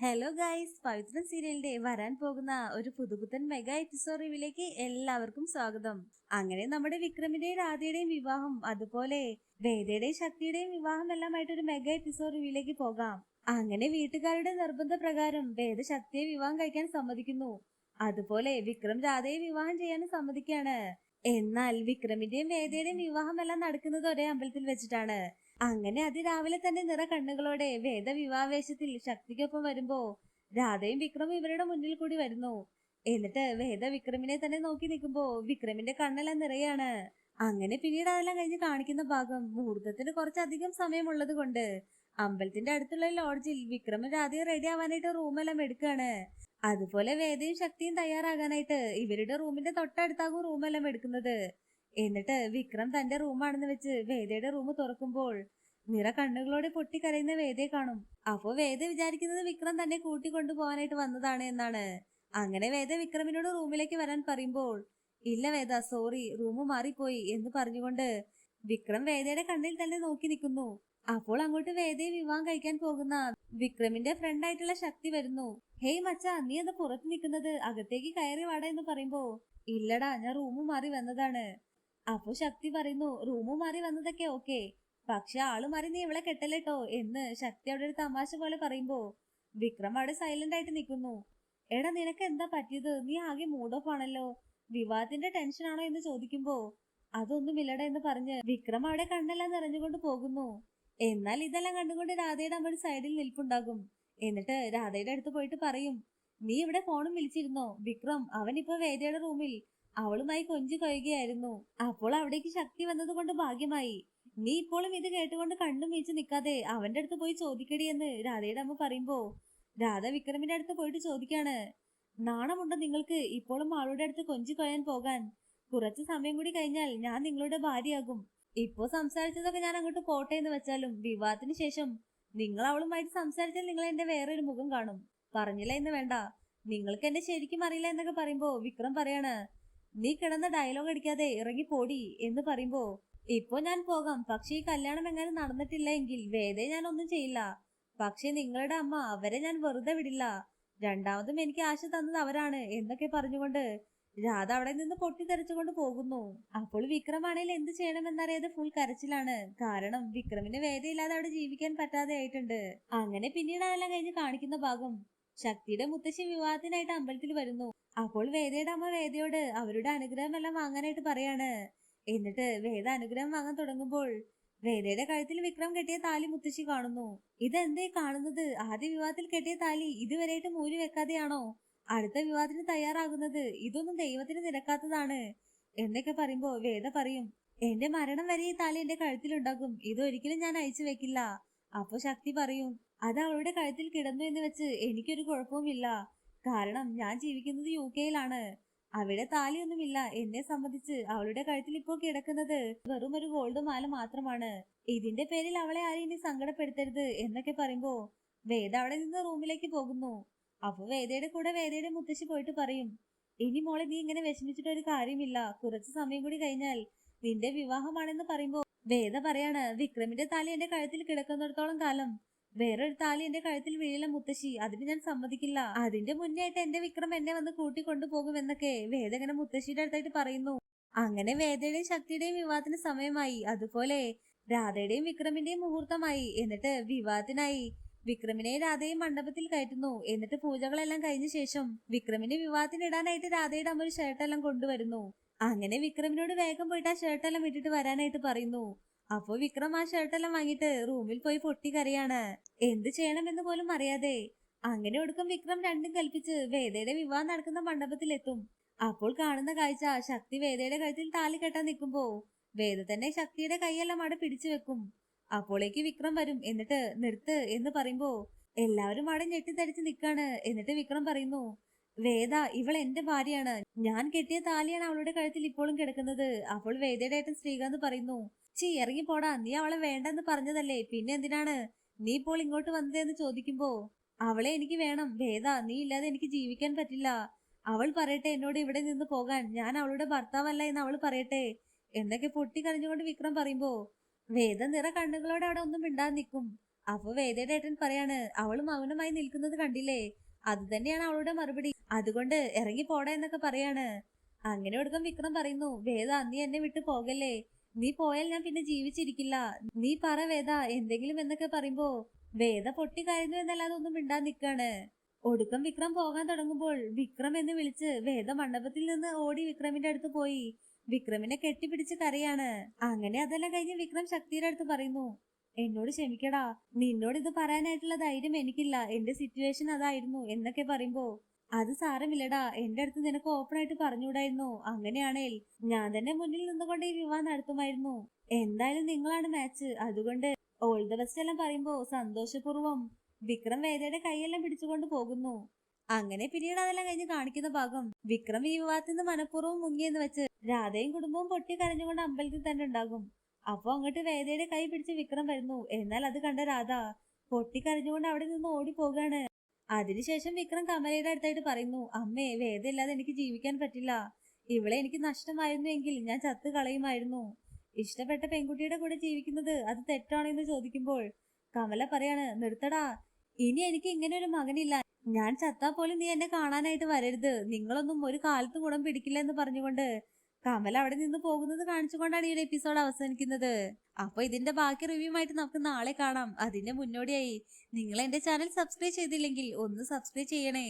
Hello guys Pavithran സീരിയലിന്റെ വരാൻ പോകുന്ന ഒരു പുതുപുത്തൻ മെഗാ എപ്പിസോഡ് റിവിലേക്ക് എല്ലാവർക്കും സ്വാഗതം. അങ്ങനെ നമ്മുടെ വിക്രമിന്റെയും രാധയുടെയും വിവാഹം അതുപോലെ വേദയുടെയും ശക്തിയുടെയും വിവാഹം എല്ലാമായിട്ട് ഒരു മെഗാ എപ്പിസോഡ് റിവിലേക്ക് പോകാം. അങ്ങനെ വീട്ടുകാരുടെ നിർബന്ധ പ്രകാരം വേദ ശക്തിയെ വിവാഹം കഴിക്കാൻ സമ്മതിക്കുന്നു. അതുപോലെ വിക്രം രാധയെ വിവാഹം ചെയ്യാനും സമ്മതിക്കാണ് എന്നാൽ വിക്രമിന്റെയും വേദയുടെയും വിവാഹം എല്ലാം നടക്കുന്നത് ഒരേ അമ്പലത്തിൽ വെച്ചിട്ടാണ്. അങ്ങനെ അതിരാവിലെ തന്നെ നിറ കണ്ണുകളോടെ വേദ വിവാഹവേശത്തിൽ ശക്തിക്കൊപ്പം വരുമ്പോ രാധയും വിക്രമും ഇവരുടെ മുന്നിൽ കൂടി വരുന്നു. എന്നിട്ട് വേദ വിക്രമിനെ തന്നെ നോക്കി നിൽക്കുമ്പോ വിക്രമിന്റെ കണ്ണെല്ലാം നിറയാണ്. അങ്ങനെ പിന്നീട് അതെല്ലാം കഴിഞ്ഞ് കാണിക്കുന്ന ഭാഗം മുഹൂർത്തത്തിന് കുറച്ചധികം സമയമുള്ളത് കൊണ്ട് അമ്പലത്തിന്റെ അടുത്തുള്ള ലോഡ്ജിൽ വിക്രമൻ രാധയും റെഡി ആവാനായിട്ട് റൂമെല്ലാം എടുക്കാണ്. അതുപോലെ വേദയും ശക്തിയും തയ്യാറാകാനായിട്ട് ഇവരുടെ റൂമിന്റെ തൊട്ടടുത്താകും റൂമെല്ലാം എടുക്കുന്നത്. എന്നിട്ട് വിക്രം തന്റെ റൂമാണെന്ന് വെച്ച് വേദയുടെ റൂം തുറക്കുമ്പോൾ നിറ കണ്ണുകളോടെ പൊട്ടിക്കരയുന്ന വേദയെ കാണും. അപ്പോ വേദ വിചാരിക്കുന്നത് വിക്രം തന്നെ കൂട്ടിക്കൊണ്ടു പോകാനായിട്ട് വന്നതാണ് എന്നാണ്. അങ്ങനെ വേദ വിക്രമിനോട് റൂമിലേക്ക് വരാൻ പറയുമ്പോൾ ഇല്ല വേദ സോറി റൂം മാറിപ്പോയി എന്ന് പറഞ്ഞുകൊണ്ട് വിക്രം വേദയുടെ കണ്ണിൽ തന്നെ നോക്കി നിൽക്കുന്നു. അപ്പോൾ അങ്ങോട്ട് വേദയെ വിവാഹം കഴിക്കാൻ പോകുന്ന വിക്രമിന്റെ ഫ്രണ്ട് ആയിട്ടുള്ള ശക്തി വരുന്നു. ഹേയ് മച്ച നീ എന്താ പുറത്ത് നിൽക്കുന്നത്? അകത്തേക്ക് കയറി വാട എന്ന് പറയുമ്പോ ഇല്ലടാ ഞാൻ റൂം മാറി വന്നതാണ്. അപ്പൊ ശക്തി പറയുന്നു റൂമ് മാറി വന്നതൊക്കെ ഓക്കെ പക്ഷെ ആൾ മാറി നീ ഇവളെ കെട്ടലട്ടോ എന്ന് ശക്തി അവിടെ ഒരു തമാശ പോലെ പറയുമ്പോ വിക്രം അവിടെ സൈലന്റ് ആയിട്ട് നിൽക്കുന്നു. എടാ നിനക്ക് എന്താ പറ്റിയത്? നീ ആകെ മൂഡ് ഓഫ് ആണല്ലോ. വിവാഹത്തിന്റെ ടെൻഷൻ ആണോ? എന്ന് ചോദിക്കുമ്പോ അതൊന്നുമില്ലട എന്ന് പറഞ്ഞ് വിക്രം അവിടെ കണ്ണെല്ലാം നിറഞ്ഞുകൊണ്ട് പോകുന്നു. എന്നാൽ ഇതെല്ലാം കണ്ടുകൊണ്ട് രാധയുടെ അമ്മ ഒരു സൈഡിൽ നിൽപ്പുണ്ടാകും. എന്നിട്ട് രാധയുടെ അടുത്ത് പോയിട്ട് പറയും നീ ഇവിടെ ഫോണും വിളിച്ചിരുന്നോ? വിക്രം അവൻ ഇപ്പൊ വേദയുടെ റൂമിൽ. അവളുമായി കൊഞ്ചു കഴിയുകയായിരുന്നു അപ്പോൾ അവിടേക്ക് ശക്തി വന്നത് കൊണ്ട് ഭാഗ്യമായി. നീ ഇപ്പോഴും ഇത് കേട്ടുകൊണ്ട് കണ്ണും വീഴ്ച നിൽക്കാതെ അവന്റെ അടുത്ത് പോയി ചോദിക്കടി എന്ന് രാധയുടെ അമ്മ പറയുമ്പോ രാധ വിക്രമിന്റെ അടുത്ത് പോയിട്ട് ചോദിക്കാണ്. നാണമുണ്ടോ നിങ്ങൾക്ക് ഇപ്പോഴും ആളുടെ അടുത്ത് കൊഞ്ചു കൊയ്യാൻ പോകാൻ? കുറച്ച് സമയം കൂടി കഴിഞ്ഞാൽ ഞാൻ നിങ്ങളുടെ ഭാര്യയാകും. ഇപ്പോ സംസാരിച്ചതൊക്കെ ഞാൻ അങ്ങോട്ട് പോട്ടെ എന്ന് വെച്ചാലും വിവാഹത്തിന് ശേഷം നിങ്ങൾ അവളുമായിട്ട് സംസാരിച്ചാൽ നിങ്ങൾ എന്റെ വേറൊരു മുഖം കാണും. പറഞ്ഞില്ല എന്ന് വേണ്ട. നിങ്ങൾക്ക് എന്നെ ശരിക്കും അറിയില്ല എന്നൊക്കെ പറയുമ്പോ വിക്രം പറയാണ് നീ കിടന്ന ഡയലോഗ് അടിക്കാതെ ഇറങ്ങി പോടി എന്ന് പറയുമ്പോ ഇപ്പൊ ഞാൻ പോകാം. പക്ഷെ ഈ കല്യാണം എങ്ങനെ നടന്നിട്ടില്ല എങ്കിൽ വേദേ ഞാൻ ഒന്നും ചെയ്യില്ല. പക്ഷെ നിങ്ങളുടെ അമ്മ അവരെ ഞാൻ വെറുതെ വിടില്ല. രണ്ടാമതും എനിക്ക് ആശ തന്നത് അവരാണ് എന്നൊക്കെ പറഞ്ഞുകൊണ്ട് രാധ അവിടെ നിന്ന് പൊട്ടിത്തെറിച്ചുകൊണ്ട് പോകുന്നു. അപ്പോൾ വിക്രമാണെങ്കിൽ എന്ത് ചെയ്യണമെന്നറിയാതെ ഫുൾ കരച്ചിലാണ്. കാരണം വിക്രമിന് വേദയില്ലാതെ അവിടെ ജീവിക്കാൻ പറ്റാതെ ആയിട്ടുണ്ട്. അങ്ങനെ പിന്നീട് അതെല്ലാം കഴിഞ്ഞ് കാണിക്കുന്ന ഭാഗം ശക്തിയുടെ മുത്തശ്ശി വിവാഹത്തിനായിട്ട് അമ്പലത്തിൽ വരുന്നു. അപ്പോൾ വേദയുടെ അമ്മ വേദയോട് അവരുടെ അനുഗ്രഹം എല്ലാം വാങ്ങാനായിട്ട് പറയാണ്. എന്നിട്ട് വേദ അനുഗ്രഹം വാങ്ങാൻ തുടങ്ങുമ്പോൾ വേദയുടെ കഴുത്തിൽ വിക്രം കെട്ടിയ താലി മുത്തശ്ശി കാണുന്നു. ഇതെന്തേ കാണുന്നത്? ആദ്യ വിവാഹത്തിൽ കെട്ടിയ താലി ഇതുവരെയായിട്ട് മൂരി വെക്കാതെയാണോ? അടുത്ത വിവാഹത്തിന് തയ്യാറാകുന്നത് ഇതൊന്നും ദൈവത്തിന് നിരക്കാത്തതാണ്. എന്നൊക്കെ പറയുമ്പോ വേദ പറയും എന്റെ മരണം വരെ ഈ താലി എന്റെ കഴുത്തിലുണ്ടാകും. ഇതൊരിക്കലും ഞാൻ അയച്ചു വെക്കില്ല. അപ്പൊ ശക്തി പറയും അത് അവളുടെ കഴുത്തിൽ കിടന്നു എന്ന് വെച്ച് എനിക്കൊരു കുഴപ്പവുമില്ല. കാരണം ഞാൻ ജീവിക്കുന്നത് യു കെയിലാണ്. അവിടെ താലിയൊന്നുമില്ല. എന്നെ സംബന്ധിച്ച് അവളുടെ കഴുത്തിൽ ഇപ്പോൾ കിടക്കുന്നത് വെറും ഒരു ഗോൾഡ് മാല മാത്രമാണ്. ഇതിന്റെ പേരിൽ അവളെ ആരും ഇനി സങ്കടപ്പെടുത്തരുത്. എന്നൊക്കെ പറയുമ്പോ വേദ അവിടെ നിന്ന് റൂമിലേക്ക് പോകുന്നു. അപ്പൊ വേദയുടെ കൂടെ വേദയുടെ മുത്തശ്ശി പോയിട്ട് പറയും ഇനി മോളെ നീ ഇങ്ങനെ വിഷമിച്ചിട്ട് ഒരു കാര്യമില്ല. കുറച്ച് സമയം കൂടി കഴിഞ്ഞാൽ നിന്റെ വിവാഹമാണെന്ന് പറയുമ്പോ വേദ പറയാണ് വിക്രമിന്റെ താലി എന്റെ കഴുത്തിൽ കിടക്കുന്നിടത്തോളം കാലം. വേറൊരു താലി എന്റെ കഴുത്തിൽ വീഴില്ല മുത്തശ്ശി. അതിന് ഞാൻ സമ്മതിക്കില്ല. അതിന്റെ മുന്നേ ആയിട്ട് എന്റെ വിക്രം എന്നെ വന്ന് കൂട്ടിക്കൊണ്ടുപോകുമെന്നൊക്കെ വേദ ഇങ്ങനെ മുത്തശ്ശിയുടെ അടുത്തായിട്ട് പറയുന്നു. അങ്ങനെ വേദയുടെയും ശക്തിയുടെയും വിവാഹത്തിന് സമയമായി. അതുപോലെ രാധയുടെയും വിക്രമിന്റെയും മുഹൂർത്തമായി. എന്നിട്ട് വിവാഹത്തിനായി വിക്രമിനെയും രാധയും മണ്ഡപത്തിൽ കയറ്റുന്നു. എന്നിട്ട് പൂജകളെല്ലാം കഴിഞ്ഞ ശേഷം വിക്രമിനെ വിവാഹത്തിനിടാനായിട്ട് രാധയുടെ അമ്മ ഒരു ഷർട്ടെല്ലാം കൊണ്ടുവരുന്നു. അങ്ങനെ വിക്രമിനോട് വേഗം പോയിട്ട് ആ ഷർട്ടെല്ലാം ഇട്ടിട്ട് വരാനായിട്ട് പറയുന്നു. അപ്പോ വിക്രം ആ ഷർട്ടെല്ലാം വാങ്ങിയിട്ട് റൂമിൽ പോയി പൊട്ടിക്കറിയാണ് എന്ത് ചെയ്യണമെന്ന് പോലും അറിയാതെ അങ്ങനെ ഒടുക്കം വിക്രം രണ്ടും കൽപ്പിച്ച് വേദയുടെ വിവാഹം നടക്കുന്ന മണ്ഡപത്തിലെത്തും. അപ്പോൾ കാണുന്ന കാഴ്ച ശക്തി വേദയുടെ കഴുത്തിൽ താലി കെട്ടാൻ നിൽക്കുമ്പോ വേദ തന്നെ ശക്തിയുടെ കൈയെല്ലാം അവിടെ പിടിച്ചു വെക്കും. അപ്പോഴേക്ക് വിക്രം വരും. എന്നിട്ട് നിർത്ത് എന്ന് പറയുമ്പോ എല്ലാവരും അവിടെ ഞെട്ടിത്തടിച്ച് നിൽക്കാണ് എന്നിട്ട് വിക്രം പറയുന്നു വേദ ഇവൾ എന്റെ ഭാര്യയാണ്. ഞാൻ കെട്ടിയ താലിയാണ് അവളുടെ കഴുത്തിൽ ഇപ്പോഴും കിടക്കുന്നത്. അപ്പോൾ വേദയുടെ ഏട്ടൻ ശ്രീകാന്ത് പറയുന്നു ചീ ഇറങ്ങി പോടാ നീ അവളെ വേണ്ടെന്ന് പറഞ്ഞതല്ലേ. പിന്നെ എന്തിനാണ് നീ ഇപ്പോൾ ഇങ്ങോട്ട് വന്നതെന്ന് ചോദിക്കുമ്പോ അവളെ എനിക്ക് വേണം. വേദ നീ ഇല്ലാതെ എനിക്ക് ജീവിക്കാൻ പറ്റില്ല. അവൾ പറയട്ടെ എന്നോട് ഇവിടെ നിന്ന് പോകാൻ. ഞാൻ അവളുടെ ഭർത്താവല്ല എന്ന് അവൾ പറയട്ടെ. എന്നൊക്കെ പൊട്ടി കരഞ്ഞുകൊണ്ട് വിക്രം പറയുമ്പോ വേദ നിറ കണ്ണുകളോടെ അവിടെ ഒന്നും മിണ്ടാതെ നിൽക്കും. അപ്പൊ വേദയുടെ ഏട്ടൻ പറയാണ് അവൾ മൗനമായി നിൽക്കുന്നത് കണ്ടില്ലേ? അത് തന്നെയാണ് അവളുടെ മറുപടി. അതുകൊണ്ട് ഇറങ്ങി പോടാ എന്നൊക്കെ പറയാണ്. അങ്ങനെ ഒടുക്കം വിക്രം പറയുന്നു വേദ നീ എന്നെ വിട്ടു പോകല്ലേ? നീ പോയാൽ ഞാൻ പിന്നെ ജീവിച്ചിരിക്കില്ല. നീ പറ വേദ എന്തെങ്കിലും എന്നൊക്കെ പറയുമ്പോ വേദ പൊട്ടി കരയുന്നു എന്നല്ലാതെ ഒന്നും മിണ്ടാൻ നിക്കാണ്. ഒടുക്കം വിക്രം പോകാൻ തുടങ്ങുമ്പോൾ വിക്രം എന്ന് വിളിച്ച് വേദ മണ്ഡപത്തിൽ നിന്ന് ഓടി വിക്രമിന്റെ അടുത്ത് പോയി. വിക്രമിനെ കെട്ടിപ്പിടിച്ച് കരയാണ് അങ്ങനെ അതെല്ലാം കഴിഞ്ഞ് വിക്രം ശക്തിയുടെ അടുത്ത് പറയുന്നു എന്നോട് ക്ഷമിക്കടാ നിന്നോട് ഇത് പറയാനായിട്ടുള്ള ധൈര്യം എനിക്കില്ല. എന്റെ സിറ്റുവേഷൻ അതായിരുന്നു എന്നൊക്കെ പറയുമ്പോ അത് സാരമില്ലടാ എന്റെ അടുത്ത് നിനക്ക് ഓപ്പൺ ആയിട്ട് പറഞ്ഞുകൂടായിരുന്നു. അങ്ങനെയാണേൽ ഞാൻ തന്നെ മുന്നിൽ നിന്നുകൊണ്ട് ഈ വിവാഹം നടത്തുമായിരുന്നു. എന്തായാലും നിങ്ങളാണ് മാച്ച് അതുകൊണ്ട് ഓൾ ദ ബെസ്റ്റ് എല്ലാം പറയുമ്പോ സന്തോഷപൂർവം വിക്രം വേദയുടെ കൈയെല്ലാം പിടിച്ചുകൊണ്ട് പോകുന്നു. അങ്ങനെ പിന്നീട് അതെല്ലാം കഴിഞ്ഞ് കാണിക്കുന്ന ഭാഗം വിക്രം ഈ വിവാഹത്തിൽ നിന്ന് മനഃപൂർവം മുങ്ങിയെന്ന് വെച്ച് രാധയും കുടുംബവും പൊട്ടി കരഞ്ഞുകൊണ്ട് അമ്പലത്തിൽ തന്നെ ഉണ്ടാകും. അപ്പൊ അങ്ങോട്ട് വേദയുടെ കൈ പിടിച്ച് വിക്രം വരുന്നു. എന്നാൽ അത് കണ്ട രാധ പൊട്ടി കരഞ്ഞുകൊണ്ട് അവിടെ നിന്ന് ഓടി പോകാണ് അതിനുശേഷം വിക്രം കമലയുടെ അടുത്തായിട്ട് പറയുന്നു അമ്മേ വേദയില്ലാതെ എനിക്ക് ജീവിക്കാൻ പറ്റില്ല. ഇവളെ എനിക്ക് നഷ്ടമായിരുന്നു എങ്കിൽ ഞാൻ ചത്ത് കളയുമായിരുന്നു. ഇഷ്ടപ്പെട്ട പെൺകുട്ടിയുടെ കൂടെ ജീവിക്കുന്നത് അത് തെറ്റാണോ എന്ന് ചോദിക്കുമ്പോൾ കമല പറയാണ് നിർത്തടാ. ഇനി എനിക്ക് ഇങ്ങനെ ഒരു മകനില്ല. ഞാൻ ചത്താ പോലും നീ എന്നെ കാണാനായിട്ട് വരരുത്. നിങ്ങളൊന്നും ഒരു കാലത്തും ഗുണം പിടിക്കില്ല എന്ന് പറഞ്ഞുകൊണ്ട് കമല അവിടെ നിന്ന് പോകുന്നത് കാണിച്ചുകൊണ്ടാണ് ഈ ഒരു എപ്പിസോഡ് അവസാനിക്കുന്നത്. അപ്പൊ ഇതിന്റെ ബാക്കി റിവ്യൂ ആയിട്ട് നമുക്ക് നാളെ കാണാം. അതിന്റെ മുന്നോടിയായി. നിങ്ങൾ എന്റെ ചാനൽ സബ്സ്ക്രൈബ് ചെയ്തില്ലെങ്കിൽ ഒന്ന് സബ്സ്ക്രൈബ് ചെയ്യണേ.